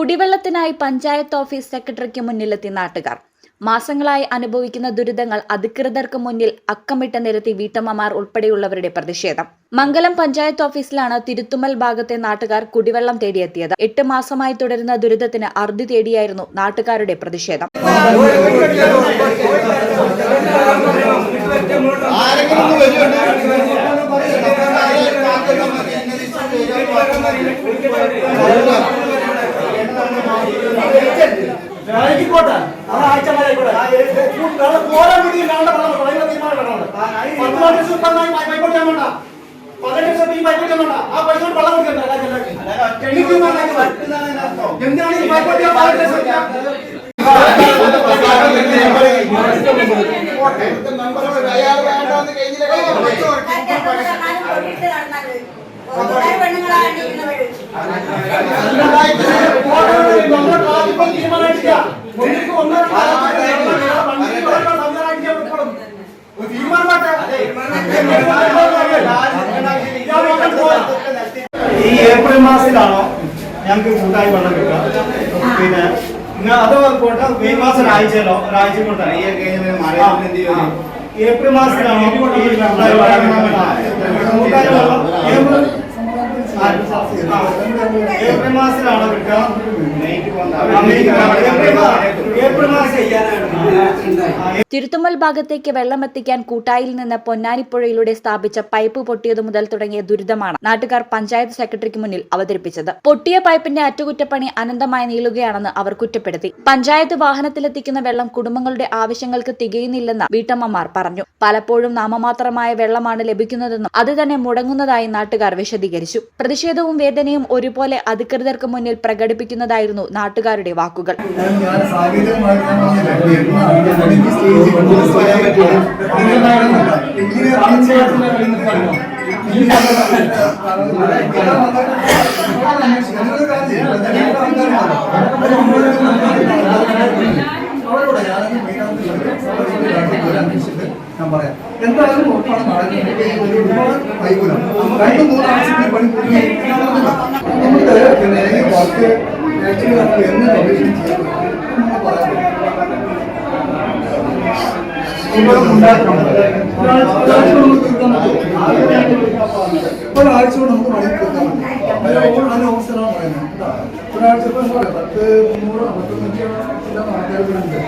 കുടിവെള്ളത്തിനായി panchayat office സെക്രട്ടറിക്ക് മുന്നിലെത്തി നാട്ടുകാർ. മാസങ്ങളായി അനുഭവിക്കുന്ന ദുരിതങ്ങൾ അധികൃതർക്ക് മുന്നിൽ അക്കമിട്ട് നിരത്തി വീട്ടമ്മമാർ ഉൾപ്പെടെയുള്ളവരുടെ പ്രതിഷേധം. മംഗലം പഞ്ചായത്ത് ഓഫീസിലാണ് തിരുത്തുമ്മൽ ഭാഗത്തെ നാട്ടുകാർ കുടിവെള്ളം തേടിയെത്തിയത്. എട്ട് മാസമായി തുടരുന്ന ദുരിതത്തിന് അറുതി തേടിയായിരുന്നു നാട്ടുകാരുടെ പ്രതിഷേധം. ആയിക്കോട്ടെ. അത് ആഴ്ച ആയിക്കോട്ടെ. പോരാൻ വേണ്ടി കാണേണ്ട വെള്ളം ഭയങ്കര തീരുമാനം പത്ത് ലക്ഷം ഉണ്ടെന്നായി പൈപ്പോട്ട് ഞാൻ വേണ്ട. പതിനെട്ട് ലക്ഷം ഈ പൈപ്പോട്ട് ഞാൻ വേണ്ട. ആ പൈസ കൊണ്ട് വെള്ളം കൊടുക്കണ്ട എന്തിനാണ് ഈ പൈപ്പോട്ട് ഞാൻ പതിനെട്ട് ലക്ഷം ഈ ഏപ്രിൽ മാസത്തിലാണോ ഞങ്ങൾക്ക് കൂട്ടായി വെള്ളം കിട്ടുക? പിന്നെ അത് പോട്ടെ മെയ് മാസം ഒരാഴ്ചയിലോ ഒരാഴ്ച കൊണ്ടാണ്? ഏപ്രിൽ മാസത്തിലാണോ ഈ കൂട്ടായി വെള്ളം കിട്ടുക? കൂട്ടായി വെള്ളം ഏപ്രിൽ ആ, ആ. ഏപ്രിൽ മാസത്തിലാണോ കിട്ടുക ആ, മെയ് ഏപ്രിൽ മാസം ഏപ്രിൽ മാസം ആ, തിരുത്തുമ്മൽ ഭാഗത്തേക്ക് വെള്ളമെത്തിക്കാൻ കൂട്ടായിൽ നിന്ന് പൊന്നാനിപ്പുഴയിലൂടെ സ്ഥാപിച്ച പൈപ്പ് പൊട്ടിയതു മുതൽ തുടങ്ങിയ ദുരിതമാണ് നാട്ടുകാർ പഞ്ചായത്ത് സെക്രട്ടറിക്ക് മുന്നിൽ അവതരിപ്പിച്ചത്. പൊട്ടിയ പൈപ്പിന്റെ അറ്റകുറ്റപ്പണി അനന്തമായി നീളുകയാണെന്ന് അവർ കുറ്റപ്പെടുത്തി. പഞ്ചായത്ത് വാഹനത്തിലെത്തിക്കുന്ന വെള്ളം കുടുംബങ്ങളുടെ ആവശ്യങ്ങൾക്ക് തികയുന്നില്ലെന്ന് വീട്ടമ്മമാർ പറഞ്ഞു. പലപ്പോഴും നാമമാത്രമായ വെള്ളമാണ് ലഭിക്കുന്നതെന്നും അത് തന്നെ മുടങ്ങുന്നതായി നാട്ടുകാർ വിശദീകരിച്ചു. പ്രതിഷേധവും വേദനയും ഒരുപോലെ അധികൃതർക്ക് മുന്നിൽ പ്രകടിപ്പിക്കുന്നതായിരുന്നു നാട്ടുകാരുടെ വാക്കുകൾ. ഞാൻ പറയാം എന്തായാലും ഉറപ്പാണ് നടക്കുന്നത് ഒരുപാട് വൈകുലം രണ്ട് മൂന്നാഴ്ച പണി നമുക്ക് ആക്ച്വലി നമുക്ക് എന്ന് കമ്മീഷൻ ചെയ്യാൻ ഒരാഴ്ച കൊണ്ട് നമുക്ക് പണി തീർക്കാൻ അതിന് ഓഫീസറാണ് പറയുന്നത് ഒരാഴ്ച പത്ത് മുന്നൂറ് അമ്പത്തൊന്നൂറ്റി ആൾക്കാരുണ്ട്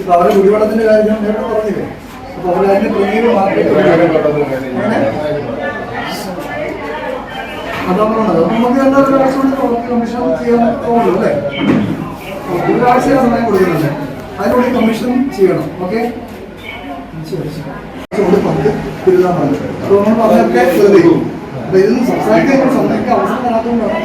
ഇപ്പൊ അവരെ കുടിവെള്ളത്തിന്റെ കാര്യം നേരത്തെ പറഞ്ഞില്ലേ അപ്പൊ അവർ അതിന്റെ പ്രീമിയം മാർക്കറ്റ് അതാണ് നമുക്ക് എന്താ ഒരാഴ്ച കൊണ്ട് കമ്മീഷൻ ചെയ്യാൻ തോന്നുന്നു അല്ലേ ഒരാഴ്ച സമയം കൊടുക്കുന്നുണ്ട് അതിനുള്ളിൽ കമ്മീഷൻ ചെയ്യണം ഓക്കെ തിരുതാൻ പറഞ്ഞത് നമ്മൾ പറഞ്ഞൊക്കെ ശ്രദ്ധിക്കും. അപ്പൊ ഇതൊന്നും സംസാരിക്കാൻ സമ്മതിക്കാൻ അവസരം തരാത്തതുകൊണ്ടാണ്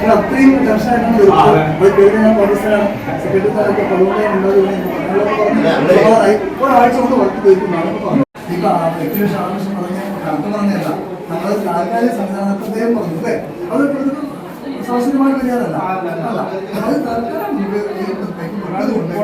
ഞാൻ അത്രയും ടെൻഷനായിട്ടാണ് വരുന്നത് അപ്പോൾ പേര് ഞാൻ പാകിസ്ഥാനാണ് സെക്രട്ടറി സ്ഥാനത്ത് പലവണ്ണം ഉണ്ടാകുമെന്ന് നിങ്ങളൊക്കെ പറഞ്ഞ്. സമാധാനമായി. ഒരാഴ്ച കൊണ്ട് വർക്ക് തീർക്കുന്നതാണ് ഇപ്പൊ എക്സിബിഷൻ ആവശ്യം പറഞ്ഞ കണക്ക് പറഞ്ഞതല്ല. നമ്മൾ താൽക്കാലിക സംവിധാനം പ്രത്യേകം പറഞ്ഞു അത് ശാസ്ത്രീയമായ പരിഹാരമല്ല അല്ല അത് തൽക്കാലം ഇത് ഈ തെക്ക് പറഞ്ഞതുകൊണ്ട്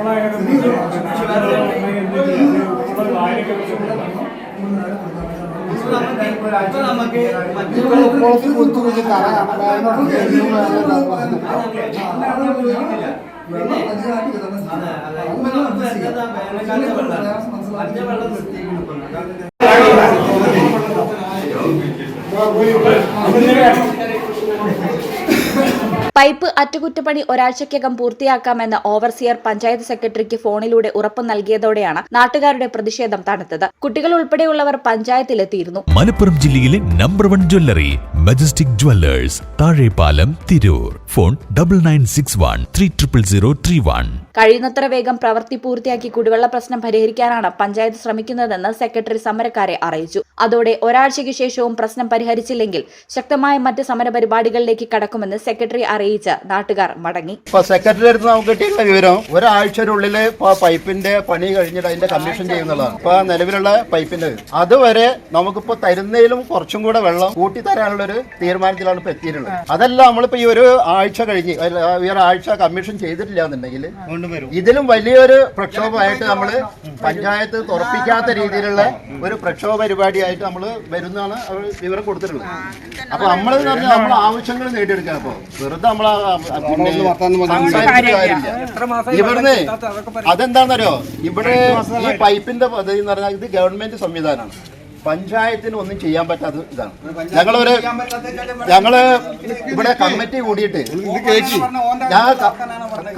ചെറിയൊരു പൈപ്പ് അറ്റകുറ്റപ്പണി ഒരാഴ്ചയ്ക്കകം പൂർത്തിയാക്കാമെന്ന് ഓവർസിയർ പഞ്ചായത്ത് സെക്രട്ടറിക്ക് ഫോണിലൂടെ ഉറപ്പ് നൽകിയതോടെയാണ് നാട്ടുകാരുടെ പ്രതിഷേധം തണുത്തത്. കുട്ടികൾ ഉൾപ്പെടെയുള്ളവർ പഞ്ചായത്തിലെത്തിയിരുന്നു. മലപ്പുറം ജില്ലയിലെ number one jewellery Majestic Jewellers Thazhepalam Tirur. Phone double nine six one three triple zero three one കഴിയുന്നത്ര വേഗം പ്രവൃത്തി പൂർത്തിയാക്കി കുടിവെള്ള പ്രശ്നം പരിഹരിക്കാനാണ് പഞ്ചായത്ത് ശ്രമിക്കുന്നതെന്ന് സെക്രട്ടറി സമരക്കാരെ അറിയിച്ചു. അതോടെ ഒരാഴ്ചയ്ക്ക് ശേഷവും പ്രശ്നം പരിഹരിച്ചില്ലെങ്കിൽ ശക്തമായ മറ്റ് സമരപരിപാടികളിലേക്ക് കടക്കുമെന്ന് സെക്രട്ടറി അറിയിച്ചു. അറിയിച്ച് നാട്ടുകാർ മടങ്ങി. ഇപ്പൊ സെക്രട്ടറി അടുത്ത് നമുക്ക് കിട്ടിയിട്ടുള്ള വിവരം ഒരാഴ്ചയുടെ ഇപ്പൊ പൈപ്പിന്റെ പണി കഴിഞ്ഞിട്ട് അതിന്റെ കമ്മീഷൻ ചെയ്യുന്നതാണ് ഇപ്പൊ നിലവിലുള്ള പൈപ്പിന്റെ അതുവരെ നമുക്കിപ്പോ തരുന്നതിലും കുറച്ചും കൂടെ വെള്ളം കൂട്ടി തരാനുള്ള ഒരു തീരുമാനത്തിലാണ് ഇപ്പൊ എത്തിയിട്ടുള്ളത്. അതല്ല നമ്മളിപ്പോ ഈ ഒരു ആഴ്ച കഴിഞ്ഞ് ഈ ഒരാഴ്ച ആഴ്ച കമ്മീഷൻ ചെയ്തിട്ടില്ല എന്നുണ്ടെങ്കിൽ ഇതിലും വലിയൊരു പ്രക്ഷോഭമായിട്ട് നമ്മൾ പഞ്ചായത്ത് തുറപ്പിക്കാത്ത രീതിയിലുള്ള ഒരു പ്രക്ഷോഭ പരിപാടിയായിട്ട് നമ്മൾ വരുന്നതാണ് അവർ വിവരം കൊടുത്തിട്ടുള്ളത്. അപ്പൊ നമ്മൾ പറഞ്ഞാൽ നമ്മൾ ആവശ്യങ്ങൾ നേടിയെടുക്കുക അപ്പൊ വെറുതെ നമ്മൾ ഇവിടുന്ന് അതെന്താണെന്നറിയോ? ഇവിടെ ഈ പൈപ്പിന്റെ പദ്ധതി എന്ന് പറഞ്ഞാൽ ഇത് ഗവൺമെന്റ് സംവിധാനമാണ്. പഞ്ചായത്തിന് ഒന്നും ചെയ്യാൻ പറ്റാത്ത ഇതാണ്. ഞങ്ങളൊരു ഞങ്ങൾ ഇവിടെ കമ്മിറ്റി കൂടിയിട്ട് ഞാൻ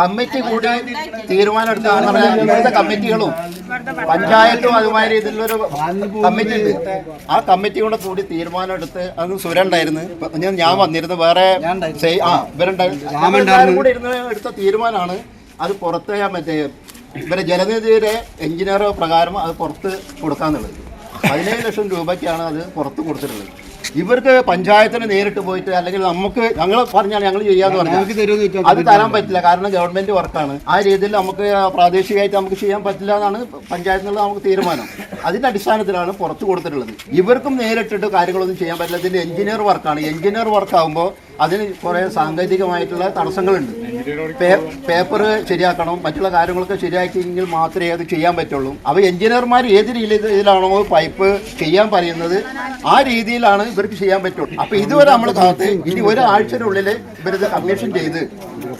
കമ്മിറ്റി കൂടി തീരുമാനം പറഞ്ഞാൽ ഇവിടുത്തെ കമ്മിറ്റികളും പഞ്ചായത്തും അതുമാതിരി ഇതിലൊരു കമ്മിറ്റി ഉണ്ട്. ആ കമ്മിറ്റി കൂടെ കൂടി തീരുമാനം എടുത്ത് അത് സുരണ്ടായിരുന്നു. ഞാൻ വന്നിരുന്നു. വേറെ ആ ഇവരുണ്ടായിരുന്നു കൂടി ഇരുന്ന് എടുത്ത തീരുമാനമാണ്. അത് പുറത്ത് മറ്റേ ഇവരെ ജലനിധിയുടെ എഞ്ചിനീയർ പ്രകാരം അത് പുറത്ത് കൊടുക്കാന്നുള്ളത്. പതിനേഴ് ലക്ഷം രൂപയ്ക്കാണ് അത് പുറത്ത് കൊടുത്തിട്ടുള്ളത്. ഇവർക്ക് പഞ്ചായത്തിന് നേരിട്ട് പോയിട്ട് അല്ലെങ്കിൽ നമുക്ക് ഞങ്ങൾ പറഞ്ഞാൽ ഞങ്ങൾ ചെയ്യാന്ന് പറഞ്ഞാൽ അത് തരാൻ പറ്റില്ല. കാരണം ഗവൺമെന്റ് വർക്കാണ്. ആ രീതിയിൽ നമുക്ക് പ്രാദേശികമായിട്ട് നമുക്ക് ചെയ്യാൻ പറ്റില്ല എന്നാണ് പഞ്ചായത്തിനുള്ള നമുക്ക് തീരുമാനം. അതിന്റെ അടിസ്ഥാനത്തിലാണ് പുറത്തു കൊടുത്തിട്ടുള്ളത്. ഇവർക്കും നേരിട്ടിട്ട് കാര്യങ്ങളൊന്നും ചെയ്യാൻ പറ്റില്ല. ഇതിന്റെ എഞ്ചിനീയർ വർക്കാണ്. എഞ്ചിനീയർ വർക്ക് ആകുമ്പോൾ അതിന് കുറേ സാങ്കേതികമായിട്ടുള്ള തടസ്സങ്ങളുണ്ട്. പേപ്പർ ശരിയാക്കണം മറ്റുള്ള കാര്യങ്ങളൊക്കെ ശരിയാക്കിയെങ്കിൽ മാത്രമേ അത് ചെയ്യാൻ പറ്റുള്ളൂ. അപ്പോൾ എഞ്ചിനീയർമാർ ഏത് രീതിയിലാണോ പൈപ്പ് ചെയ്യാൻ പറയുന്നത് ആ രീതിയിലാണ് ഇവർക്ക് ചെയ്യാൻ പറ്റുള്ളൂ. അപ്പോൾ ഇതുവരെ നമ്മൾ കാത്ത് ഇനി ഒരാഴ്ചയുടെ ഇവരിത് കമ്മീഷൻ ചെയ്ത്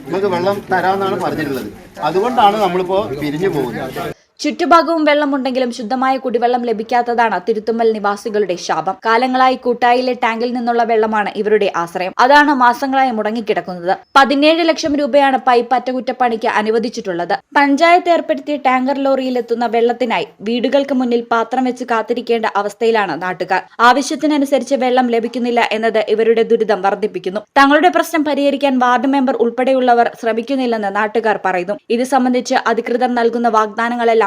നമുക്ക് വെള്ളം തരാമെന്നാണ് പറഞ്ഞിട്ടുള്ളത്. അതുകൊണ്ടാണ് നമ്മളിപ്പോൾ പിരിഞ്ഞു പോകുന്നത്. ചുറ്റുഭാഗവും വെള്ളമുണ്ടെങ്കിലും ശുദ്ധമായ കുടിവെള്ളം ലഭിക്കാത്തതാണ് തിരുത്തുമ്മൽ നിവാസികളുടെ ശാപം. കാലങ്ങളായി കൂട്ടായിലെ ടാങ്കിൽ നിന്നുള്ള വെള്ളമാണ് ഇവരുടെ ആശ്രയം. അതാണ് മാസങ്ങളായി മുടങ്ങിക്കിടക്കുന്നത്. പതിനേഴ് ലക്ഷം രൂപയാണ് പൈപ്പ് അറ്റകുറ്റപ്പണിക്ക് അനുവദിച്ചിട്ടുള്ളത്. പഞ്ചായത്ത് ഏർപ്പെടുത്തിയ ടാങ്കർ ലോറിയിലെത്തുന്ന വെള്ളത്തിനായി വീടുകൾക്ക് മുന്നിൽ പാത്രം വെച്ച് കാത്തിരിക്കേണ്ട അവസ്ഥയിലാണ് നാട്ടുകാർ. ആവശ്യത്തിനനുസരിച്ച് വെള്ളം ലഭിക്കുന്നില്ല എന്നത് ഇവരുടെ ദുരിതം വർദ്ധിപ്പിക്കുന്നു. തങ്ങളുടെ പ്രശ്നം പരിഹരിക്കാൻ വാർഡ് മെമ്പർ ഉൾപ്പെടെയുള്ളവർ ശ്രമിക്കുന്നില്ലെന്ന് നാട്ടുകാർ പറയുന്നു. ഇത് സംബന്ധിച്ച് അധികൃതർ നൽകുന്ന വാഗ്ദാനങ്ങളെല്ലാം